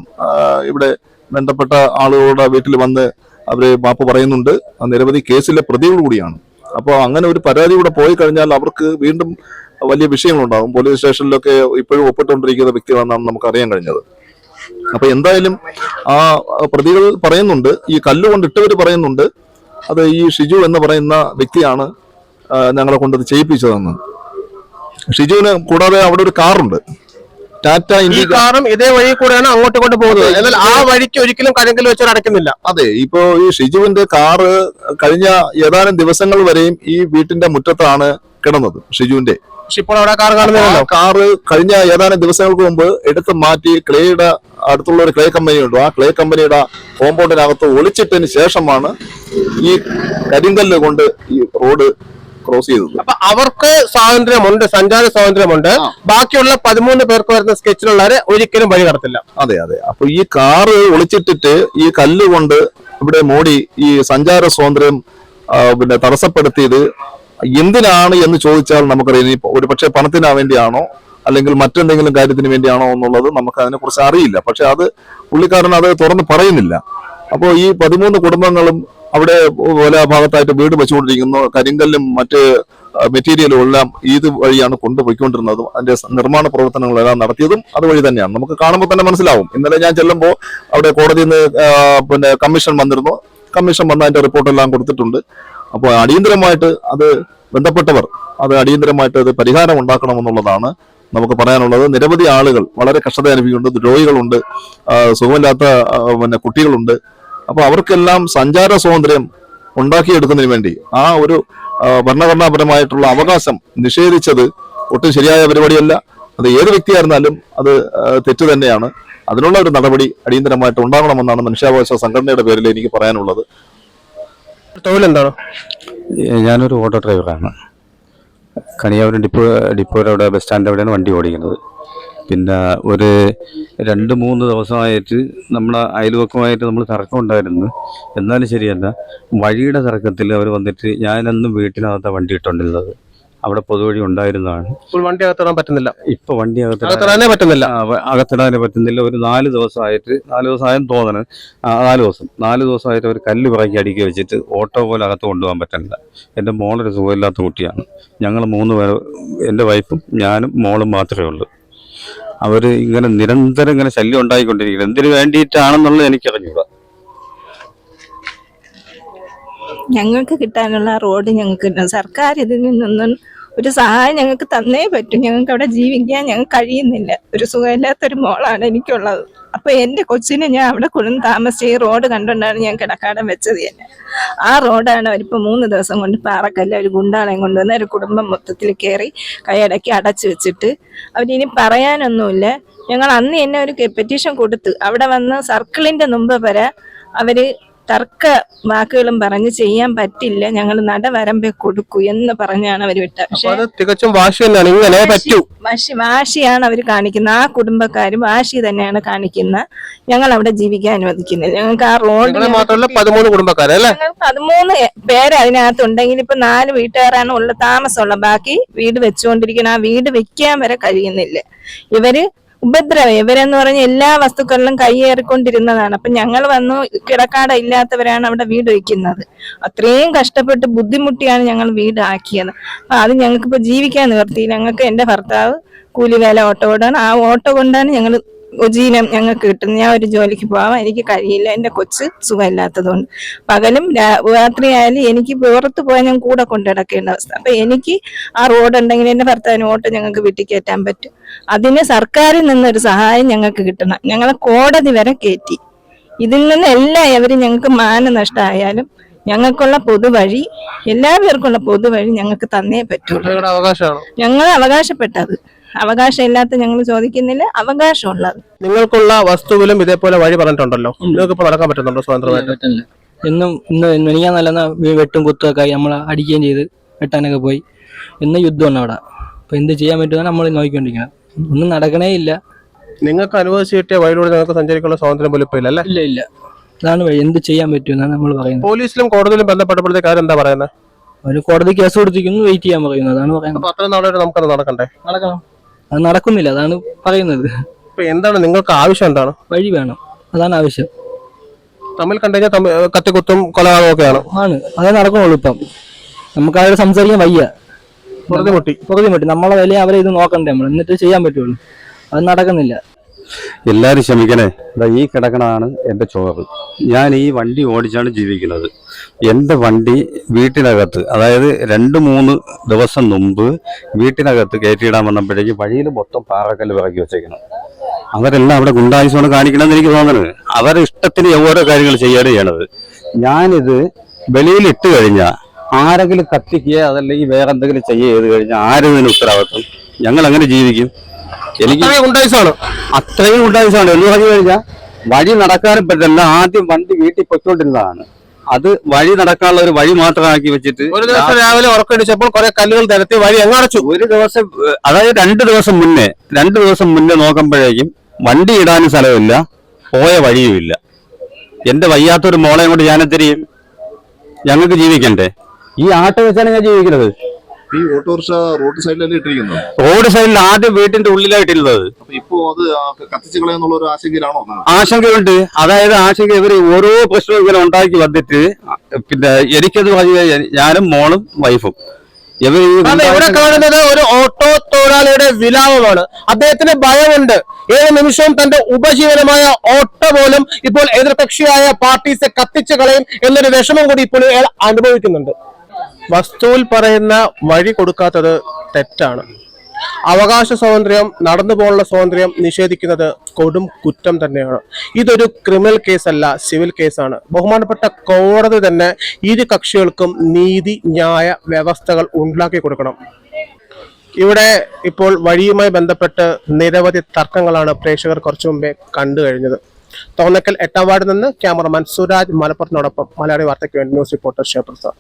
ഇവിടെ ബന്ധപ്പെട്ട ആളുകളുടെ വീട്ടിൽ വന്ന് അവർ മാപ്പ് പറയുന്നുണ്ട്. നിരവധി കേസിലെ പ്രതികൾ കൂടിയാണ്. അപ്പോൾ അങ്ങനെ ഒരു പരാതി കൂടെ പോയി കഴിഞ്ഞാൽ അവർക്ക് വീണ്ടും വലിയ വിഷയങ്ങളുണ്ടാകും. പോലീസ് സ്റ്റേഷനിലൊക്കെ ഇപ്പോഴും ഒപ്പിട്ടുകൊണ്ടിരിക്കുന്ന വ്യക്തികളാണെന്നാണ് നമുക്ക് അറിയാൻ കഴിഞ്ഞത്. അപ്പൊ എന്തായാലും ആ പ്രതികൾ പറയുന്നുണ്ട്. ഈ കല്ലുകൊണ്ട് പറയുന്നുണ്ട്. അത് ഈ ഷിജു എന്ന് പറയുന്ന വ്യക്തിയാണ് ഞങ്ങളെ കൊണ്ടത് ചെയ്യിപ്പിച്ചതെന്ന്. ഷിജുവിന് കൂടാതെ അവിടെ ഒരു കാറുണ്ട്. ടാറ്റ ഈ കാറും ഇതേ വഴി കൂടെയാണ് അങ്ങോട്ട് കൊണ്ട് പോകുന്നത്. എന്നാൽ ആ വഴിക്ക് ഒരിക്കലും കരങ്കിൽ വെച്ചവർ അടയ്ക്കുന്നില്ല അതെ ഇപ്പോ ഈ ഷിജുവിന്റെ കാറ് കഴിഞ്ഞ ഏതാനും ദിവസങ്ങൾ വരെയും ഈ വീട്ടിന്റെ മുറ്റത്താണ് കിടന്നത് ഷിജുവിന്റെ. ഇപ്പോൾ അവിടെ കാർ കാണുന്നില്ലല്ലോ. കാറ് കഴിഞ്ഞ ഏതാനും ദിവസങ്ങൾക്ക് മുമ്പ് എടുത്ത് മാറ്റി ക്ലേയുടെ അടുത്തുള്ള ഒരു ക്ലേ കമ്പനി ഉണ്ട് ആ ക്ലേ കമ്പനിയുടെ കോമ്പൗണ്ടിനകത്ത് ഒളിച്ചിട്ടതിന് ശേഷമാണ് ഈ കരിങ്കല്ല് കൊണ്ട് ഈ റോഡ് ക്രോസ് ചെയ്തത്. അപ്പൊ അവർക്ക് സ്വാതന്ത്ര്യമുണ്ട് സഞ്ചാര സ്വാതന്ത്ര്യമുണ്ട്. ബാക്കിയുള്ള പതിമൂന്ന് പേർക്ക് വരുന്ന സ്കെച്ചിലുള്ളവരെ ഒരിക്കലും വഴി കടത്തില്ല അതെ അതെ. അപ്പൊ ഈ കാറ് ഒളിച്ചിട്ടിട്ട് ഈ കല്ല് കൊണ്ട് ഇവിടെ മോഡി ഈ സഞ്ചാര സ്വാതന്ത്ര്യം പിന്നെ തടസ്സപ്പെടുത്തിയത് എന്തിനാണ് എന്ന് ചോദിച്ചാൽ നമുക്കറിയാം. ഇനി ഒരു പക്ഷേ പണത്തിന് വേണ്ടിയാണോ അല്ലെങ്കിൽ മറ്റെന്തെങ്കിലും കാര്യത്തിന് വേണ്ടിയാണോ എന്നുള്ളത് നമുക്ക് അതിനെ കുറിച്ച് അറിയില്ല. പക്ഷെ അത് പുള്ളിക്കാരൻ അത് തുറന്ന് പറയുന്നില്ല. അപ്പോൾ ഈ പതിമൂന്ന് കുടുംബങ്ങളും അവിടെ പല ഭാഗത്തായിട്ട് വീട് വെച്ചുകൊണ്ടിരിക്കുന്നു. കരിങ്കല്ലും മറ്റ് മെറ്റീരിയലും എല്ലാം ഇത് വഴിയാണ് കൊണ്ടുപോയിക്കൊണ്ടിരുന്നതും. അതിന്റെ നിർമ്മാണ പ്രവർത്തനങ്ങളെല്ലാം നടത്തിയതും അതുവഴി തന്നെയാണ്. നമുക്ക് കാണുമ്പോൾ തന്നെ മനസ്സിലാവും. ഇന്നലെ ഞാൻ ചെല്ലുമ്പോൾ അവിടെ കോടതിയിൽ നിന്ന് പിന്നെ കമ്മീഷൻ വന്നിരുന്നു. കമ്മീഷൻ വന്ന് അതിന്റെ റിപ്പോർട്ടെല്ലാം കൊടുത്തിട്ടുണ്ട്. അപ്പോൾ അടിയന്തരമായിട്ട് അത് ബന്ധപ്പെട്ടവർ അത് അടിയന്തരമായിട്ട് അത് പരിഹാരം ഉണ്ടാക്കണമെന്നുള്ളതാണ് നമുക്ക് പറയാനുള്ളത്. നിരവധി ആളുകൾ വളരെ കഷ്ടത അനുഭവിക്കുന്നുണ്ട്. രോഗികളുണ്ട് സുഖമില്ലാത്ത പിന്നെ കുട്ടികളുണ്ട്. അപ്പൊ അവർക്കെല്ലാം സഞ്ചാര സ്വാതന്ത്ര്യം ഉണ്ടാക്കിയെടുക്കുന്നതിന് വേണ്ടി ആ ഒരു ഭരണഘടനാപരമായിട്ടുള്ള അവകാശം നിഷേധിച്ചത് ഒട്ടും ശരിയായ പരിപാടിയല്ല. അത് ഏത് വ്യക്തിയായിരുന്നാലും അത് തെറ്റ് തന്നെയാണ്. അതിനുള്ള ഒരു നടപടി അടിയന്തരമായിട്ട് ഉണ്ടാകണമെന്നാണ് മനുഷ്യാവകാശ സംഘടനയുടെ പേരിൽ എനിക്ക് പറയാനുള്ളത്. തൊഴിലെന്താണ് ഞാനൊരു ഓട്ടോ ഡ്രൈവറാണ്. കണിയാവരം ഡിപ്പോ ഡിപ്പോയുടെ അവിടെ ബസ് സ്റ്റാൻഡ് അവിടെയാണ് വണ്ടി ഓടിക്കുന്നത്. പിന്നെ ഒരു രണ്ട് മൂന്ന് ദിവസമായിട്ട് നമ്മളെ അയൽവക്കമായിട്ട് നമ്മൾ തർക്കം ഉണ്ടായിരുന്നു എന്നാലും ശരിയല്ല വഴിയുടെ തർക്കത്തിൽ അവർ വന്നിട്ട് ഞാനെന്നും വീട്ടിനകത്ത വണ്ടി ഇട്ടുകൊണ്ടിരുന്നത് അവിടെ പൊതുവഴി ഉണ്ടായിരുന്നതാണ്. ഇപ്പോൾ വണ്ടി അകത്തിടാൻ പറ്റുന്നില്ല. ഇപ്പൊ വണ്ടി അകത്തിടാനേ പറ്റുന്നില്ല. അകത്തിടാനേ പറ്റുന്നില്ല. ഒരു നാല് ദിവസമായിട്ട് നാല് ദിവസമായെന്ന് തോന്നണ്. നാല് ദിവസം. നാല് ദിവസമായിട്ട് ഒരു കല്ല് പിറക്കി അടിക്കി വെച്ചിട്ട് ഓട്ടോ പോലെ അകത്ത് കൊണ്ടുപോകാൻ പറ്റുന്നില്ല എന്റെ മോളൊരു സുഖമില്ലാത്ത കുട്ടിയാണ്. ഞങ്ങൾ മൂന്ന് പേർ എന്റെ വൈഫും ഞാനും മോളും മാത്രമേ ഉള്ളൂ. അവർ ഇങ്ങനെ നിരന്തരം ഇങ്ങനെ ശല്യം ഉണ്ടായിക്കൊണ്ടിരിക്കുന്നത് എന്തിനു വേണ്ടിയിട്ടാണെന്നുള്ളത് എനിക്ക് അറിഞ്ഞൂടാ ഞങ്ങൾക്ക് കിട്ടാനുള്ള റോഡ് ഞങ്ങൾക്ക്. സർക്കാർ ഇതിൽ നിന്നൊന്നും ഒരു സഹായം ഞങ്ങൾക്ക് തന്നേ പറ്റും. ഞങ്ങൾക്ക് അവിടെ ജീവിക്കാൻ ഞങ്ങൾക്ക് കഴിയുന്നില്ല. ഒരു സുഖമില്ലാത്തൊരു മോളാണ് എനിക്കുള്ളത്. അപ്പൊ എന്റെ കൊച്ചിനെ ഞാൻ അവിടെ കൊണ്ടു താമസിച്ച് ഈ റോഡ് കണ്ടുകൊണ്ടാണ് ഞാൻ കിടക്കാടം വെച്ചത് തന്നെ. ആ റോഡാണ് അവരിപ്പോ മൂന്ന് ദിവസം കൊണ്ട് പാറക്കല്ല ഒരു ഗുണ്ടാളെയും കൊണ്ടുവന്ന് ഒരു കുടുംബം മൊത്തത്തിൽ കയറി കൈയടക്കി അടച്ചു വെച്ചിട്ട് അവരിനി പറയാനൊന്നുമില്ല. ഞങ്ങൾ അന്ന് തന്നെ ഒരു പെറ്റീഷൻ കൊടുത്ത് അവിടെ വന്ന് സർക്കിളിന്റെ മുമ്പ് വരെ അവർ തർക്ക വാക്കുകളും പറഞ്ഞ് ചെയ്യാൻ പറ്റില്ല. ഞങ്ങൾ നടവരമ്പെ കൊടുക്കൂ എന്ന് പറഞ്ഞാണ് അവർ വിട്ടത്. പക്ഷേ തികച്ചും വാശി തന്നെയാണ്. ഇങ്ങനെ പറ്റൂ. വാശി വാശിയാണ് അവർ കാണിക്കുന്നത് ആ കുടുംബക്കാരും വാശി തന്നെയാണ് കാണിക്കുന്നത് ഞങ്ങൾ അവിടെ ജീവിക്കാൻ അനുവദിക്കുന്നില്ല ഞങ്ങൾക്ക് ആ റോഡ് മാത്രമല്ല പതിമൂന്ന് കുടുംബക്കാരെ അല്ലേ? ഞങ്ങൾ പതിമൂന്ന് പേര് അതിനകത്തുണ്ടെങ്കിൽ ഇപ്പൊ നാല് വീട്ടുകാരാണ് ഉള്ള താമസമുള്ള. ബാക്കി വീട് വെച്ചുകൊണ്ടിരിക്കണം ആ വീട് വെക്കാൻ വരെ കഴിയുന്നില്ല. ഇവർ ഉപദ്രവം. ഇവരെന്ന് പറഞ്ഞ എല്ലാ വസ്തുക്കളിലും കൈയേറിക്കൊണ്ടിരുന്നതാണ് അപ്പൊ ഞങ്ങൾ വന്നു കിടക്കാട ഇല്ലാത്തവരാണ് അവിടെ വീട് വയ്ക്കുന്നത് അത്രയും കഷ്ടപ്പെട്ട് ബുദ്ധിമുട്ടിയാണ് ഞങ്ങൾ വീട് ആക്കിയത് അപ്പൊ അത് ഞങ്ങൾക്ക് ഇപ്പൊ ജീവിക്കാൻ നിവർത്തി ഞങ്ങൾക്ക് എന്റെ ഭർത്താവ് കൂലിവേല ഓട്ടോ ഓടാണ് ആ ഓട്ടോ കൊണ്ടാണ് ഞങ്ങൾ ഉജീനം ഞങ്ങൾക്ക് കിട്ടുന്ന. ഞാൻ ഒരു ജോലിക്ക് പോവാം. എനിക്ക് കഴിയില്ല. എന്റെ കൊച്ച് സുഖമില്ലാത്തതുകൊണ്ട്. പകലും രാത്രിയായാലും എനിക്ക് പുറത്ത് പോയാൽ ഞാൻ കൂടെ കൊണ്ടു നടക്കേണ്ട അവസ്ഥ. അപ്പൊ എനിക്ക് ആ റോഡ് ഉണ്ടെങ്കിൽ എന്റെ ഭർത്താവിന് ഓട്ട് ഞങ്ങൾക്ക് വീട്ടിൽ കയറ്റാൻ പറ്റും. അതിന് സർക്കാരിൽ നിന്നൊരു സഹായം ഞങ്ങൾക്ക് കിട്ടണം. ഞങ്ങളെ കോടതി വരെ കയറ്റി. ഇതിൽ നിന്ന് എല്ലാം എവരും ഞങ്ങൾക്ക് മാനനഷ്ടമായാലും ഞങ്ങൾക്കുള്ള പൊതുവഴി എല്ലാവർക്കുള്ള പൊതുവഴി ഞങ്ങൾക്ക് തന്നേ പറ്റുള്ളൂ. ഞങ്ങൾ അവകാശപ്പെട്ടത്. അവകാശം ഇല്ലാത്ത ഞങ്ങൾ ചോദിക്കുന്നില്ല അവകാശമുള്ളത്. നിങ്ങൾക്കുള്ള വസ്തുവിലും ഇതേപോലെ വഴി പറഞ്ഞിട്ടുണ്ടല്ലോ. നിങ്ങൾക്ക് ഇപ്പൊ നടക്കാൻ പറ്റുന്നുണ്ടോ സ്വതന്ത്രമായിട്ട്? എന്നും ഇന്ന് മെനിയാൻ നല്ല വെട്ടും കുത്തൊക്കെ ആയി. നമ്മൾ അടിക്കുകയും ചെയ്ത് വെട്ടാനൊക്കെ പോയി. ഇന്ന് യുദ്ധമാണ് അവിടെ. അപ്പൊ എന്ത് ചെയ്യാൻ പറ്റുമെന്ന് നമ്മൾ നോക്കിക്കൊണ്ടിരിക്കണം. ഒന്നും നടക്കണേ ഇല്ല. നിങ്ങൾക്ക് അനുവദിച്ച് കിട്ടിയ വഴിയിലൂടെ നിങ്ങൾക്ക് സഞ്ചരിക്കാനുള്ള സ്വാതന്ത്ര്യം പോലും ഇപ്പൊ ഇല്ല അല്ലേ? ഇല്ല ഇല്ല. അതാണ് വഴി. എന്ത് ചെയ്യാൻ പറ്റുമെന്നാണ് നമ്മൾ പറയുന്നത്. പോലീസിലും കോടതിയിലും ബന്ധപ്പെട്ടപ്പോഴത്തേക്ക് എന്താ പറയുന്നത്? ഒരു കോടതി കേസ് കൊടുത്തിരിക്കുന്നു വെയിറ്റ് ചെയ്യാൻ പറയുന്നു. അതാണ് പറയുന്നത്. അപ്പൊ അത്രയും നാളെ നമുക്കത് നടക്കണ്ടേ? നടക്കണം. അത് നടക്കുന്നില്ല അതാണ് പറയുന്നത്. ഇപ്പൊ എന്താണ് നിങ്ങൾക്ക് ആവശ്യം എന്താണ്? വഴി വേണം അതാണ് ആവശ്യം. തമ്മിൽ കണ്ടുകഴിഞ്ഞാൽ തമ്മിൽ കത്തിക്കുത്തും കൊലപാതകമൊക്കെയാണ് ആണ് അതേ നടക്കുന്നുള്ളൂ ഇപ്പം. നമുക്ക് അവരോട് സംസാരിക്കാൻ വയ്യ. പൊറുതിമുട്ടി പൊറുതിമുട്ടി നമ്മളെ വില അവരെ ഇത് നോക്കണ്ടേ നമ്മൾ. എന്നിട്ട് ചെയ്യാൻ പറ്റുള്ളൂ. അത് നടക്കുന്നില്ല. എല്ലാവരും ക്ഷമിക്കണേ. ഇതാ ഈ കിടക്കണതാണ് എന്റെ ചോറ്. ഞാൻ ഈ വണ്ടി ഓടിച്ചാണ് ജീവിക്കുന്നത്. എന്റെ വണ്ടി വീട്ടിനകത്ത് അതായത് രണ്ട് മൂന്ന് ദിവസം മുമ്പ് വീട്ടിനകത്ത് കയറ്റിയിടാൻ വന്നപ്പോഴേക്ക് വഴിയിൽ മൊത്തം പാറക്കല്ല് ഇറക്കി വെച്ചേക്കണം അവരെല്ലാം അവിടെ ഗുണ്ടായുസോണ് കാണിക്കണമെന്ന് എനിക്ക് തോന്നുന്നത് അവരുടെ ഇഷ്ടത്തിന് ഓരോ കാര്യങ്ങൾ ചെയ്യാണ് ചെയ്യണത്. ഞാനിത് വെളിയിൽ ഇട്ട് കഴിഞ്ഞാൽ ആരെങ്കിലും കത്തിക്കുക അതല്ലെങ്കിൽ വേറെ എന്തെങ്കിലും ചെയ്യുക ചെയ്ത് കഴിഞ്ഞാൽ ആരും ഇതിന് ഉത്തരവാദിത്വം? ഞങ്ങൾ അങ്ങനെ ജീവിക്കും. എനിക്ക് ഉണ്ടായിസാണ് അത്രയും ഉണ്ടായിസാണ് എന്ന് പറഞ്ഞു കഴിഞ്ഞാൽ വഴി നടക്കാനും പറ്റില്ല ആദ്യം വണ്ടി വീട്ടിൽ പൊയ്ക്കൊണ്ടിരുന്നതാണ്. അത് വഴി നടക്കാനുള്ള ഒരു വഴി മാത്രമാക്കി വെച്ചിട്ട് ഒരു ദിവസം രാവിലെ ഉറക്കടിച്ചപ്പോൾ കുറെ കല്ലുകൾ തരത്തി വഴി എങ്ങടച്ചു ഒരു ദിവസം അതായത് രണ്ട് ദിവസം മുന്നേ രണ്ട് ദിവസം മുന്നേ നോക്കുമ്പോഴേക്കും വണ്ടി ഇടാനും സ്ഥലമില്ല പോയ വഴിയുമില്ല. എന്റെ വയ്യാത്തൊരു മോളെ കൊണ്ട് ഞാനെത്തിരിയും ഞങ്ങൾക്ക് ജീവിക്കണ്ടേ? ഈ ആട്ടം വെച്ചാണ് ഞാൻ ജീവിക്കുന്നത്. ഈ ഓട്ടോറിക്ഷ റോഡ് സൈഡിലല്ലേ ഇട്ടിരിക്കുന്നത്? റോഡ് സൈഡിൽ ആദ്യം വീട്ടിന്റെ ഉള്ളിലായിട്ടിരുന്നത്. അപ്പൊ ഇപ്പോ അത് കത്തിച്ചു കളയെന്നുള്ള ഒരു ആശങ്കയിലാണോ ആശങ്കയുണ്ട്. അതായത് ആശങ്ക ഇവർ ഓരോ പ്രശ്നവും ഇങ്ങനെ ഉണ്ടാക്കി വന്നിട്ട് പിന്നെ എനിക്കത് പറഞ്ഞു ഞാനും മോളും വൈഫും. ഇവിടെ കാണുന്നത് ഒരു ഓട്ടോ തൊഴിലാളിയുടെ വിലാപമാണ്. അദ്ദേഹത്തിന് ഭയമുണ്ട്. ഏത് നിമിഷവും തന്റെ ഉപജീവനമായ ഓട്ടോ പോലും ഇപ്പോൾ എതിർകക്ഷിയായ പാർട്ടീസ് കത്തിച്ചു കളയും എന്നൊരു വിഷമം കൂടി ഇപ്പോൾ അയാൾ അനുഭവിക്കുന്നുണ്ട്. വസ്തുവിൽ പറയുന്ന വഴി കൊടുക്കാത്തത് തെറ്റാണ്. അവകാശ സ്വാതന്ത്ര്യം നടന്നു പോകാനുള്ള സ്വാതന്ത്ര്യം നിഷേധിക്കുന്നത് കൊടും കുറ്റം തന്നെയാണ്. ഇതൊരു ക്രിമിനൽ കേസല്ല സിവിൽ കേസാണ്. ബഹുമാനപ്പെട്ട കോടതി തന്നെ ഇരു കക്ഷികൾക്കും നീതി ന്യായ വ്യവസ്ഥകൾ ഉണ്ടാക്കി കൊടുക്കണം. ഇവിടെ ഇപ്പോൾ വഴിയുമായി ബന്ധപ്പെട്ട് നിരവധി തർക്കങ്ങളാണ് പ്രേക്ഷകർ കുറച്ചു മുമ്പേ കണ്ടു കഴിഞ്ഞത്. തോന്നക്കൽ എട്ടാം വാർഡിൽ നിന്ന് ക്യാമറമാൻ സുരാജ് മലപ്പുറത്തിനോടൊപ്പം മലയാളി വാർത്തയ്ക്ക് വേണ്ടി ന്യൂസ് റിപ്പോർട്ടർ ഷേപ്രസാദ്